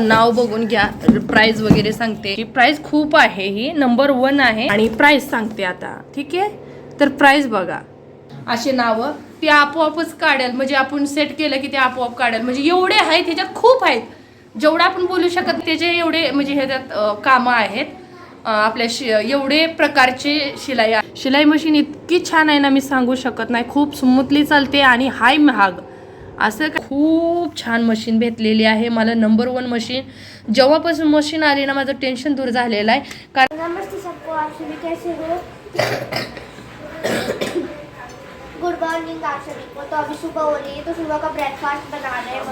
नाव बघून घ्या प्राइस वगैरे सांगते. ही प्राइस खूप आहे ही नंबर वन आहे. आणि प्राइस सांगते आता ठीक आहे? तर प्राइस बघा. असे नावं ती आपोआपच काढेल. म्हणजे आपण सेट केलं की ते आपोआप काढेल. म्हणजे एवढे आहेत ह्याच्यात खूप आहेत. जेवढं आपण बोलू शकत त्याचे एवढे म्हणजे ह्याच्यात कामं आहेत. आपल्या शि एवढे प्रकारचे शिलाई आहे. शिलाई मशीन इतकी छान आहे ना मी सांगू शकत नाही. खूप स्मूथली चालते आणि हाय महाग. असं का खूप छान मशीन भेटलेली आहे. मला नंबर वन मशीन जेव्हापासून मशीन आली ना माझं टेन्शन दूर झालेलं आहे. कारण नमस्ते सबको आप सभी कैसे हो? गुड मॉर्निंग आप सभी को। तो अभी सुबह हो रही है तो सुबह का ब्रेकफास्ट बना रहे हैं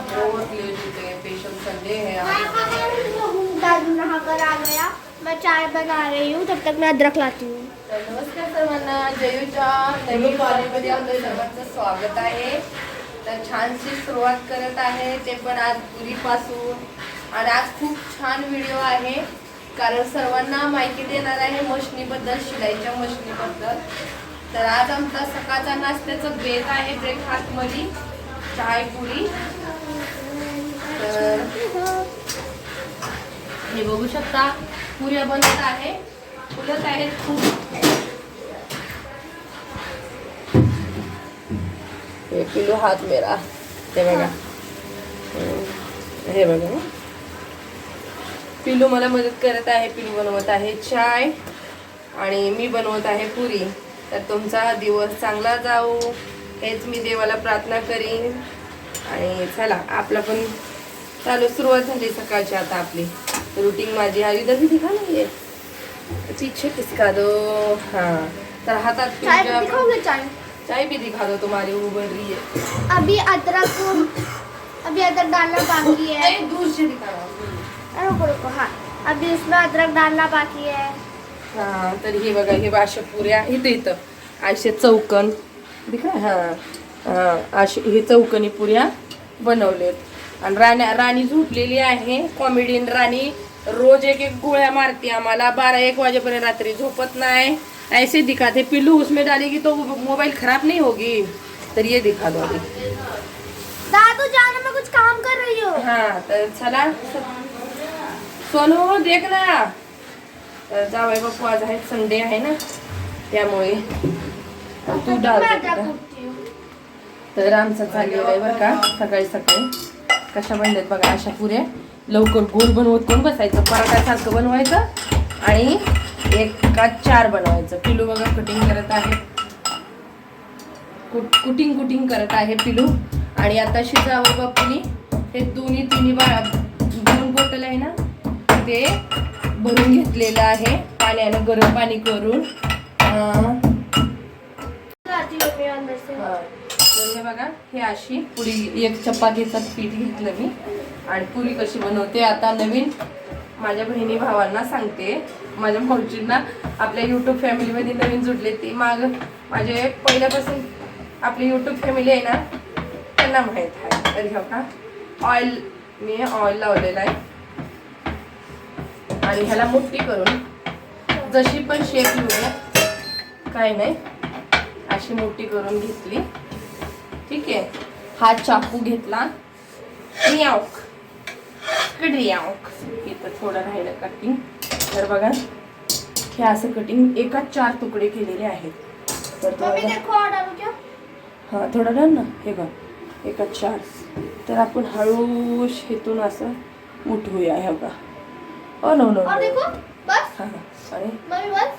दादू नहा कर आ गया। मैं चाय बना रही हूँ तब तक मैं अदरक लाती हूँ। नमस्कार सर्वांना जयूच्या नवीन कॉलेजमध्ये आपलं सर्वांचं स्वागत आहे. तर छानशी सुरुवात करत आहे ते पण आज पुरीपासून आणि आज खूप छान व्हिडिओ आहे. कारण सर्वांना माहिती देणार आहे मशनीबद्दल शिलाईच्या मशनीबद्दल. तर आज आमचा सकाळचा नाश्त्याचं बेत आहे ब्रेकफास्टमध्ये चाय पुरी तर हे बघू शकता पुऱ्या बनत आहे. फुलत आहेत खूप. हे पिलू हात मेरा. हे बघा. हे बघा. पिलू मला मदत करत आहे पिलू बनवत आहे चाय. आणि मी बनवत आहे पुरी. तर तुमचा दिवस चांगला जाऊ. हेच मी देवाला प्रार्थना करीन. आणि चला आपला पण चालू सुरुवात झाली सकाळची आता आपली. रुटीन माझी आई दही दिखा नाहीये पीछे किसका दो? हाँ. तर हातात चाय भी दिखा दो तुम्हारी उबल रही है। अभी अदरक अभी अदरक डालना बाकी है। दूर से दिखा रहा अरे रुको रुको हाँ। अभी उसमें अदरक डालना बाकी है। हा तर हे बघा हे अशा पुऱ्या इथं इथं. असे चौकन. दिखा हा? हा असे हे चौकनी पुऱ्या बनवलेत. आणि राण्या राणी झोपलेली आहे. कॉमेडियन राणी रोज एक एक गोळ्या मारते आम्हाला. बारा एक वाजेपर्यंत रात्री झोपत नाही. ऐसे दिखाते पिल्लू उसमें डालेगी तो मोबाइल खराब नहीं होगी। तर ये दिखा दो अभी। दादू जाना मैं कुछ काम कर रही हूँ। हा तर चला सोनू देख ना। तर जावई बापू आज आहे संडे आहे ना त्यामुळे तू डाल तर आमचं चाललेलं आहे बरं का सकाळी सकाळी. कशा बनल्यात बघा अशा पुऱ्या. लवकर गोल बनवत कोण बसायचं? पराठासारखं बनवायचं आणि एक का चार बनवायचं. पिलू बघा कटिंग करत आहे. कुट कुटिंग कुटिंग करत आहे पिलू. आणि आता शिजावं बापूनी हे दोन्ही तिन्ही बा दोन बॉटल आहे ना ते भरून घेतलेलं आहे. पाण्यानं गरम पाणी करून. बघा हे अशी पुरी एक चपातीचं पीठ घेतलं मी. आणि पुरी कशी बनवते आता नवीन माझ्या बहिणी भावांना सांगते. माझ्या भाऊजींना आपल्या यूट्यूब फॅमिलीमध्ये नवीन जुडले ते माग माझे पहिल्यापासून आपली यूट्यूब फॅमिली आहे ना त्यांना माहीत आहे. तर हे का? ऑइल मी ऑइल लावलेला आहे. आणि ह्याला मोठी करून जशी पण शेप घेऊया काय नाही अशी मोठी करून घेतली. ठीक आहे? हा चाकू घेतला. रियावक रियावक इथं थोडं राहिलं कटिंग तर बघा हे असं कटिंग एकाच चार तुकडे केलेले आहेत. तर तुम्हाला क्या हा थोडं डाल ना हे बघ एकाच चार. तर आपण हळू शेतून असं उठवूया हे बघा. ओ नो नो और देखो बस. हाँ हाँ अरे मम्मी बस.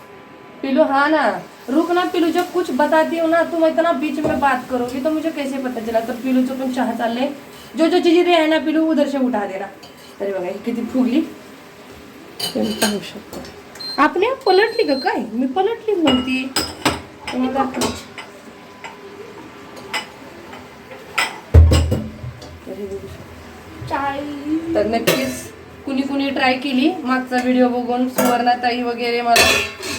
पिलू हाँ ना. रुक ना पिलू जब कुछ बताती हो ना तुम इतना बीच में बात करोगी तो मुझे कैसे पता चला? तर पिलूचं पण चहा चाललंय जो जो चीजें आहे ना पिलू उधर से उठा देना। तरी बघा ही किती फुगली. तुम्ही पाहू शकता. आपण पलटली का काय? मी पलटली नव्हती तर नक्कीच कुणी कुणी ट्राय केली. मागचा व्हिडिओ बघून सुवर्णाताई वगैरे मला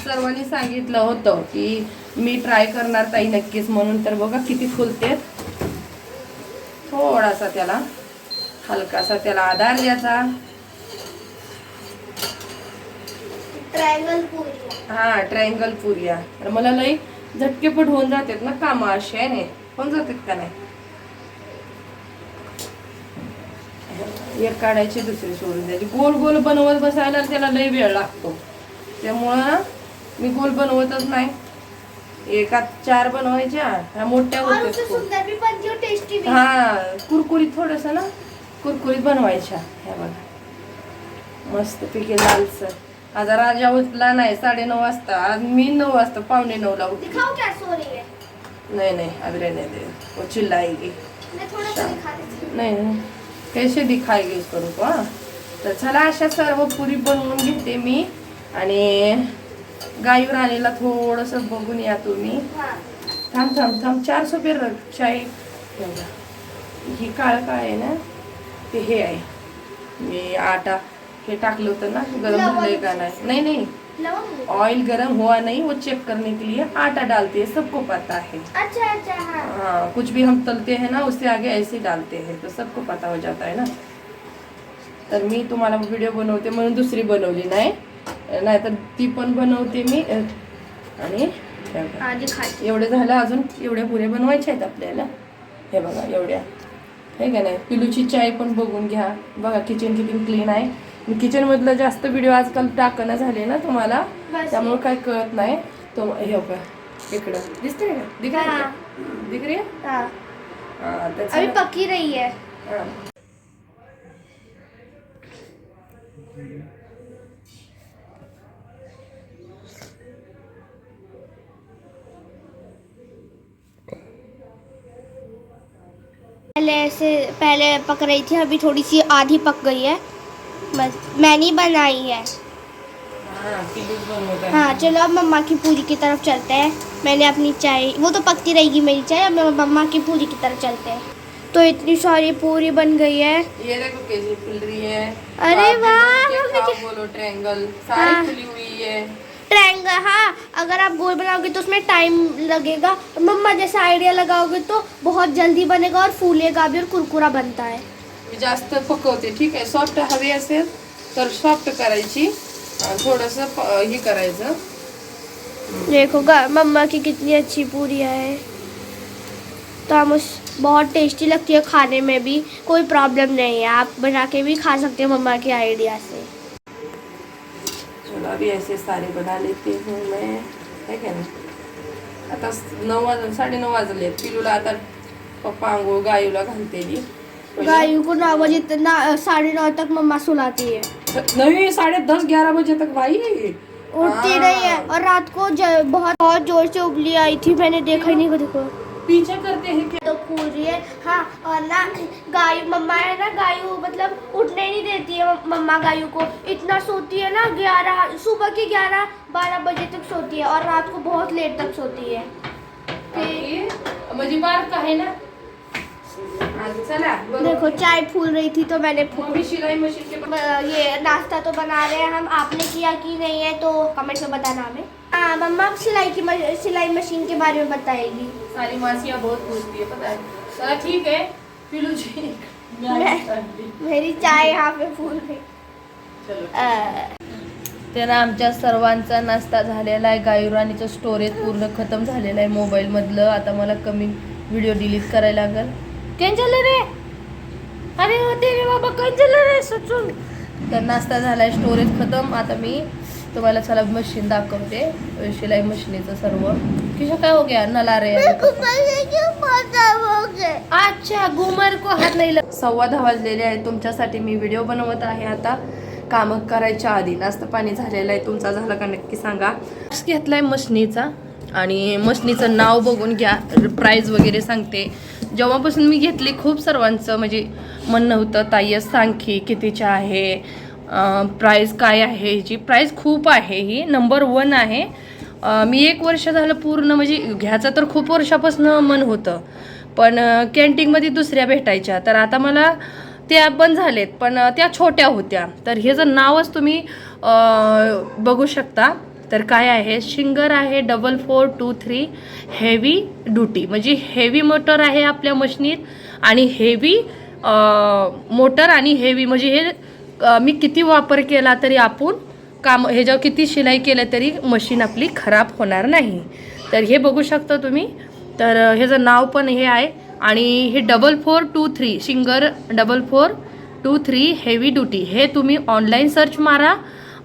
सर्वांनी सांगितलं होतं की मी ट्राय करणार ताई नक्कीच म्हणून. तर बघा किती फुलते थोडासा त्याला हलकासा त्याला आधार द्यायचा. ट्रायंगल पूरी हा ट्रायंगल पुरिया तर मला लई झटकेपट होऊन जातात ना कामं अशी आहे ना? होऊन जातात का नाही? एक काढायची दुसरी सोडून द्यायची. गोल गोल बनवत बसायला त्याला लय वेळ लागतो. त्यामुळं मी गोल बनवतच नाही. एका चार बनवायच्या ह्या मोठ्या होत्या हा कुरकुरीत थोडस ना कुरकुरीत बनवायच्या. ह्या बघा. मस्त पिके लालसर. आज राजा उठला नाही साडे नऊ वाजता. आज मी नऊ वाजता पावणे नऊ ला उठली है? नहीं नहीं अब रहने दे. वो चिल्लाएगी. नाही नाही. कैसे दिखाएगी इसको रुको हा? तर चला अशा सर्व पुरी बनवून घेते मी. आणि गाई राणीला थोडंसं बघून या तुम्ही. थांब थांब थांब. चार सोपे चाय. ही काळ काय आहे ना? ते हे आहे. मी आटा. हे टाकलं होतं ना गरम झालंय का नाही नाही. नाही ऑयल गरम हुआ नहीं वो चेक करने के लिए आटा डालते हैं सबको पता है। अच्छा अच्छा हाँ। हाँ कुछ भी हम तलते हैं ना उससे आगे ऐसे डालते हैं तो सबको पता हो जाता है ना। तर मी तुम्हाला व्हिडिओ बनवते म्हणून दुसरी बनवली नाही. नाहीतर ती पण बनवते मी. आणि एवढे झालं अजून एवढ्या पुऱ्या बनवायच्या आहेत आपल्याला. हे बघा एवढ्या. हे का नाही? पिलूची चाय पण बघून घ्या. बघा किचन किती क्लीन आहे. किचनमधलं जास्त व्हिडिओ आजकाल टाकणं झाले ना तुम्हाला बस. त्यामुळे काय कळत नाही. तो हे बघा इकडं. दिसतंय का? दिख रही हाँ। दिख रही है. हाँ हाँ, अभी पकी रही है हाँ. पहले ऐसे पहले पक रही थी अभी थोड़ी सी आधी पक गई है। बस मैंने बनाई है। हाँ, बनवत आहे. हाँ। चलो अब मम्मा की पूरी की तरफ़ चलते हैं। मैंने अपनी चाय वो तो पकती रहेगी मेरी चाय अब मम्मा की पूरी की तरफ़ चलते हैं। तो इतनी सारी पूरी बन गई है। ये देखो कैसी फुल रही है। अरे तो वाह, बोलो ट्रायंगल हाँ। सारी खुली हुई है। ट्रायंगल हाँ अगर आप गोल बनाओगे तो उसमें टाइम लगेगा। मम्मा जैसा आइडिया लगाओगे तो बहुत जल्दी बनेगा और फूलेगा भी और कुरकुरा बनता है। जास्त पकवते ठीक आहे? सॉफ्ट हवी असेल तर सॉफ्ट करायची. थोडस हे करायचं. देखो गा- मम्मा की कितनी अच्छी पूरी है। तो हम उस बहुत टेस्टी लगती है खाने में भी। कोई प्रॉब्लम नहीं है। आप बना के भी खा सकते हो मम्मा के आइडिया से। चलो अभी ऐसे सारे बना लेते हूँ मैं। है क्या आता नऊ वाज साडे नऊ वाजले पिलूला आता पप्पा आंघोळ गायूला घालते पहिले- गायों को नौ बजे ना साढ़े नौ तक मम्मा सुलाती है। नहीं साढ़े दस ग्यारह बजे तक भाई। उठती हाँ। नहीं है और रात को बहुत बहुत ज़ोर से उबली आई थी मैंने देखा ही नहीं देखो पीछे करते हैं क्या? तो फूल रही है। हाँ और ना गाय मम्मा है ना गायू मतलब उठने नहीं देती है मम्मा गायू को। इतना सोती है ना ग्यारह सुबह के ग्यारह बारह बजे तक सोती है और रात को बहुत लेट तक सोती है। आपकी बार का है ना? चला. देखो चाय फूल रही थी तो मैंने फूल मम्मी सिलाई मशीन के ये नाश्ता तो बना रहे हैं हम। आपने किया कि नहीं है तो कमेंट में बताना हमें। हाँ मम्मा आप सिलाई की सिलाई मशीन के बारे में बताएगी। सारी मासियाँ बहुत पूछती है पता है। चला ठीक है पिलू जी करती। मेरी चाय यहाँ पे फूल गई चलो अ, त्यानं आमच्या सर्वांचा नाश्ता झालेला आहे. गायुराणीचं स्टोरेज पूर्ण खतम झालेलं आहे मोबाईलमधलं. आता मला कमी व्हिडिओ डिलीट करायला लागेल. कॅन्सल रे अरे होते रे बाबा कॅन्सल रे सचून. तर नाश्ता झाला आहे स्टोरेज खतम. आता मी तुम्हाला चला मशीन दाखवते. शिलाई मशीनीचं सर्व. किशा काय हो गया? नला रे अच्छा घुमर को हात नाही सव्वा दहा वाजलेले आहे तुमच्यासाठी मी व्हिडिओ बनवत आहे आता. काम करायच्या आधी. नाश्ता पाणी झालेलं आहे. तुमचा झाला का नक्की सांगा. घेतलाय मशनीचा. आणि मशनीचं नाव बघून घ्या. प्राईज वगैरे सांगते. जेव्हापासून मी घेतली खूप सर्वांचं म्हणजे म्हणणं होतं ताई सांग की कितीच्या आहे प्राईज काय आहे ह्याची प्राईज खूप आहे ही नंबर वन आहे. मी एक वर्ष झालं पूर्ण म्हणजे घ्यायचं तर खूप वर्षापासून मन होतं. पण कॅन्टीनमध्ये दुसऱ्या भेटायच्या. तर आता मला त्या बंद झालेत पण त्या छोट्या होत्या. तर हे जर नावच तुम्ही बघू शकता. तर काय आहे? शिंगर आहे double four two three heavy duty म्हणजे हेवी मोटर आहे आपल्या मशनीत आणि हेवी मोटर आणि हेवी म्हणजे हे मी किती वापर केला तरी आपण काम ह्याच्यावर किती शिलाई केलं तरी मशीन आपली खराब होणार नाही. तर हे बघू शकता तुम्ही. तर ह्याचं नाव पण हे आहे आणि हे double four two three Singer double four two three heavy duty हे तुम्ही ऑनलाईन सर्च मारा.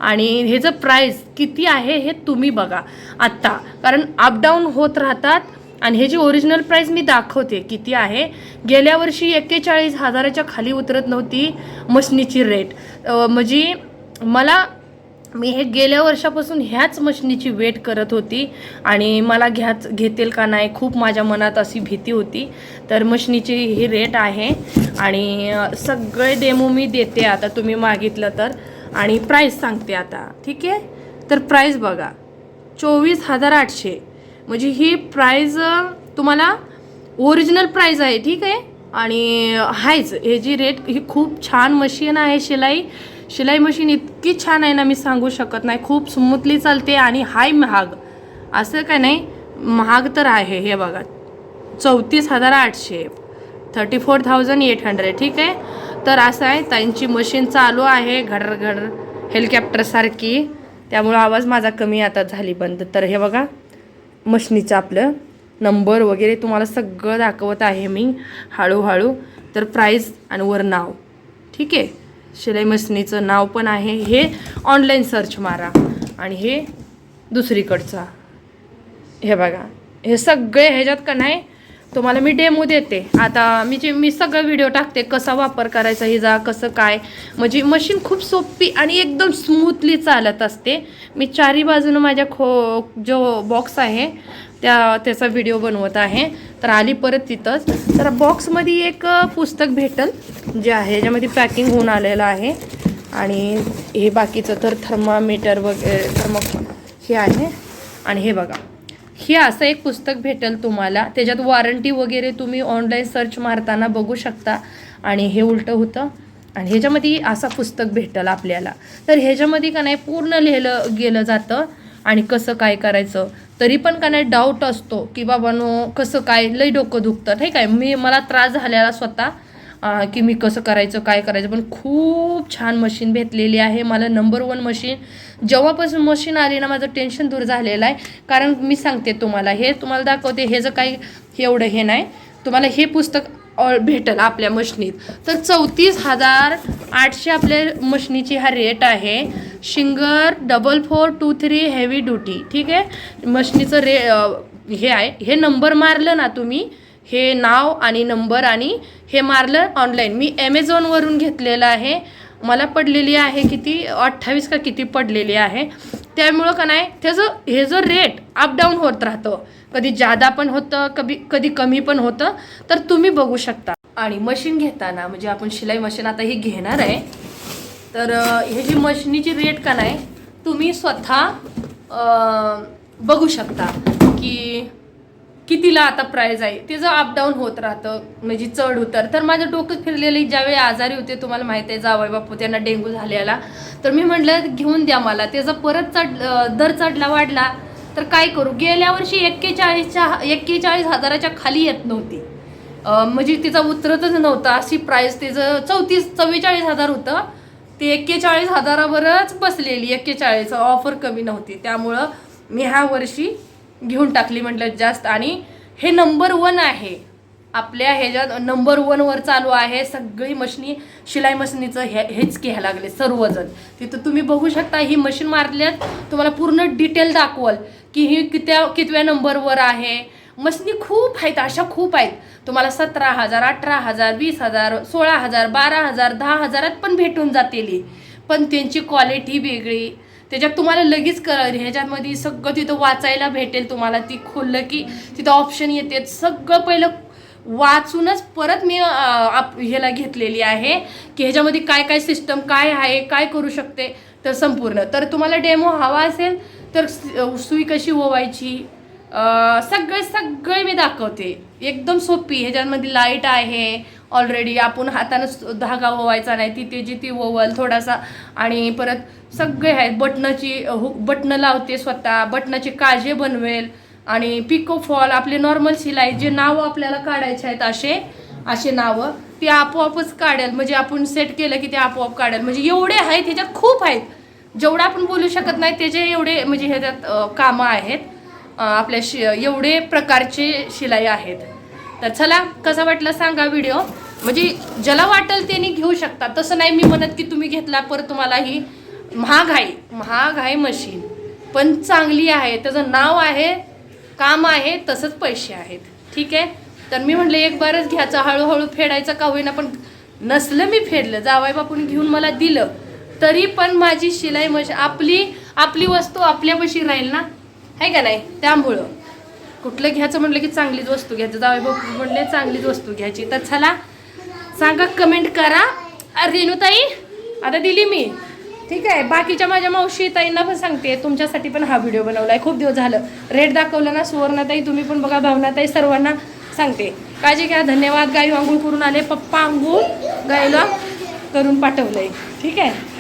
आणि ह्याचं प्राईस किती आहे हे तुम्ही बघा आत्ता. कारण अपडाऊन होत राहतात आणि हे जी ओरिजिनल प्राईस मी दाखवते किती आहे गेल्या वर्षी एक्केचाळीस हजाराच्या खाली उतरत नव्हती मशनीची रेट म्हणजे मला मी हे गेल्या वर्षापासून ह्याच मशनीची वेट करत होती आणि मला घ्याच घेतील का नाही खूप माझ्या मनात अशी भीती होती. तर मशनीची ही रेट आहे आणि सगळे डेमो मी देते आता तुम्ही मागितलं तर. आणि प्राईस सांगते आता. ठीक आहे? तर प्राईस बघा. चोवीस हजार आठशे. म्हणजे ही प्राईज तुम्हाला ओरिजिनल प्राईज आहे. ठीक आहे? आणि हायच. हे जी रेट ही खूप छान मशीन आहे शिलाई. शिलाई मशीन इतकी छान आहे ना मी सांगू शकत नाही. खूप स्मूथली चालते आणि हाय महाग. असं काय नाही? महाग तर आहे. हे बघा. चौतीस हजार आठशे. Thirty four thousand eight hundred ठीक आहे? तर असं आहे त्यांची मशीन चालू आहे घडर घडर हेलिकॉप्टरसारखी त्यामुळं आवाज माझा कमी आता झाली बंद. तर हे बघा मशनीचं आपलं नंबर वगैरे तुम्हाला सगळं दाखवत आहे मी हळूहळू. तर प्राईज आणि वर नाव. ठीक आहे? शिलाई मशनीचं नाव पण आहे. हे ऑनलाईन सर्च मारा. आणि हे दुसरीकडचा. हे बघा. हे सगळे ह्याच्यात का नाही तुम्हाला मी डेमो देते. आता मी जे मी सगळं व्हिडिओ टाकते कसा वापर करायचा हिजा कसं काय? म्हणजे मशीन खूप सोपी आणि एकदम स्मूथली चालत असते. मी चारी बाजूनं माझ्या खो जो बॉक्स आहे त्या त्याचा व्हिडिओ बनवत आहे. तर आली परत तिथंच. तर बॉक्समध्ये एक पुस्तक भेटल जे आहे ज्यामध्ये पॅकिंग होऊन आलेलं आहे. आणि हे बाकीचं तर थर्मामीटर वगैरे थर्मो हे आहे. आणि हे बघा. हे असं एक पुस्तक भेटेल तुम्हाला. त्याच्यात वॉरंटी वगैरे तुम्ही ऑनलाईन सर्च मारताना बघू शकता. आणि हे उलटं होतं. आणि ह्याच्यामध्ये असं पुस्तक भेटेल आपल्याला. तर ह्याच्यामध्ये का नाही पूर्ण लिहिलं गेलं जातं. आणि कसं काय करायचं? तरी पण का नाही डाऊट असतो की बाबा नो कसं काय? लई डोकं दुखतं. ठीक आहे मी मला त्रास झालेला स्वतः. की मी कसं करायचं काय करायचं पण खूप छान मशीन भेटलेली आहे. मला नंबर वन मशीन जेव्हापासून मशीन आली ना माझं टेन्शन दूर झालेलं आहे. कारण मी सांगते तुम्हाला हे तुम्हाला दाखवते हे जर काही एवढं हे नाही तुम्हाला हे पुस्तक ऑल भेटेल आपल्या मशनीत तर चौतीस हजार आठशे आपल्या मशनीची हा रेट आहे. Singer double four two three heavy duty ठीक आहे? मशनीचं रे हे आहे. हे नंबर मारलं ना तुम्ही हे नाव आणि नंबर आणि हे मारलं ऑनलाईन मी ॲमेझॉनवरून घेतलेलं आहे. मला पडलेली आहे किती? अठ्ठावीस का किती पडलेली आहे? त्यामुळं का नाही त्याचं हे जो रेट अपडाऊन होत राहतं कधी जादा पण होतं कधी कधी कमी पण होतं तर तुम्ही बघू शकता. आणि मशीन घेताना म्हणजे आपण शिलाई मशीन आता ही घेणार आहे तर हे जी मशिनीची रेट का नाही तुम्ही स्वतः बघू शकता की कितीला आता प्राईज आहे? तिचं अपडाऊन होत राहतं म्हणजे चढ उतर तर माझं डोकं फिरलेली ज्यावेळी आजारी होते तुम्हाला माहीत आहे जावई बापू त्यांना डेंग्यू झालेला. तर मी म्हटलं घेऊन द्या मला त्याचा परत चढ दर चढला वाढला तर काय करू? गेल्या वर्षी एक्केचाळीसच्या एक्केचाळीस हजाराच्या खाली येत नव्हती. म्हणजे तिचा उतरतच नव्हता अशी प्राईस तिचं चौतीस चव्वेचाळीस हजार होतं ते एक्केचाळीस हजारावरच बसलेली एक्केचाळीस ऑफर कमी नव्हती. त्यामुळं मी ह्या वर्षी घेऊन टाकली म्हटलं जास्त. आणि हे नंबर वन आहे. आपल्या ह्याच्यात नंबर वनवर चालू आहे. सगळी मशनी शिलाई मशनीचं हे हेच घ्यायला लागले सर्वजण. तिथं तुम्ही बघू शकता ही मशीन मारल्यात. तुम्हाला पूर्ण डिटेल दाखवल की ही कित्या कितव्या नंबरवर आहे. मशनी खूप आहेत अशा खूप आहेत. तुम्हाला सतरा हजार अठरा हजार वीस हजार सोळा हजार बारा हजार दहा हजारात पण भेटून जातील. पण त्यांची क्वालिटी वेगळी. त्याच्यात तुम्हाला लगेच कळेल. ह्याच्यामध्ये सगळं तिथं वाचायला भेटेल तुम्हाला. ती खोललं की तिथं ऑप्शन येते. सगळं पहिलं वाचूनच परत मी आप ह्याला घेतलेली आहे की ह्याच्यामध्ये काय काय सिस्टम काय आहे काय करू शकते तर संपूर्ण. तर तुम्हाला डेमो हवा असेल तर सुई कशी ओवायची? सगळे सगळे मी दाखवते. एकदम सोपी. ह्याच्यामध्ये लाइट आहे. ऑलरेडी आपण हातानं धागा ओवायचा नाही ती त्याची ती ओवल थोडासा आणि परत सगळे आहेत बटनाची हुक बटणं लावते स्वतः बटनाची काजे बनवेल आणि पिको फॉल आपले नॉर्मल शिलाई जे नावं आपल्याला काढायचे आहेत असे असे नावं ते आपोआपच काढेल. म्हणजे आपण सेट केलं की ते आपोआप काढेल. म्हणजे एवढे आहेत ह्याच्यात खूप आहेत. जेवढं आपण बोलू शकत नाही त्याचे एवढे म्हणजे ह्याच्यात कामं आहेत आपल्या शि एवढे प्रकारचे शिलाई आहेत. तर चला कसा वाटला सांगा व्हिडिओ म्हणजे ज्याला वाटेल त्यांनी घेऊ शकता. तसं नाही मी म्हणत की तुम्ही घेतला परत तुम्हाला ही महाग आहे. महाग आहे मशीन पण चांगली आहे. त्याचं नाव आहे काम आहे तसंच पैसे आहेत. ठीक आहे? तर मी म्हटलं एक बारच घ्यायचं. हळूहळू फेडायचं का होईना पण नसलं मी फेडलं. जावाई बापून घेऊन मला दिलं. तरी पण माझी शिलाई मशीन आपली आपली वस्तू आपल्यापाशी राहील ना? आहे का नाही? त्यामुळं. कुठलं घ्यायचं म्हटलं की चांगलीच वस्तू घ्यायचं. जावई बापू म्हणले चांगलीच वस्तू घ्यायची. तर चला सांगा कमेंट करा. अ, रेणुताई आता दिली मी. ठीक आहे बाकीच्या माझ्या मावशी ताईंना पण सांगते तुमच्यासाठी पण हा व्हिडिओ बनवला आहे खूप दिवस झालं. रेट दाखवलं ना सुवर्णाताई तुम्ही पण बघा भावनाताई सर्वांना सांगते. काळजी घ्या धन्यवाद. गाई आंघोळ करून आले पप्पा आंघोळ गायला करून पाठवलंय. ठीक आहे?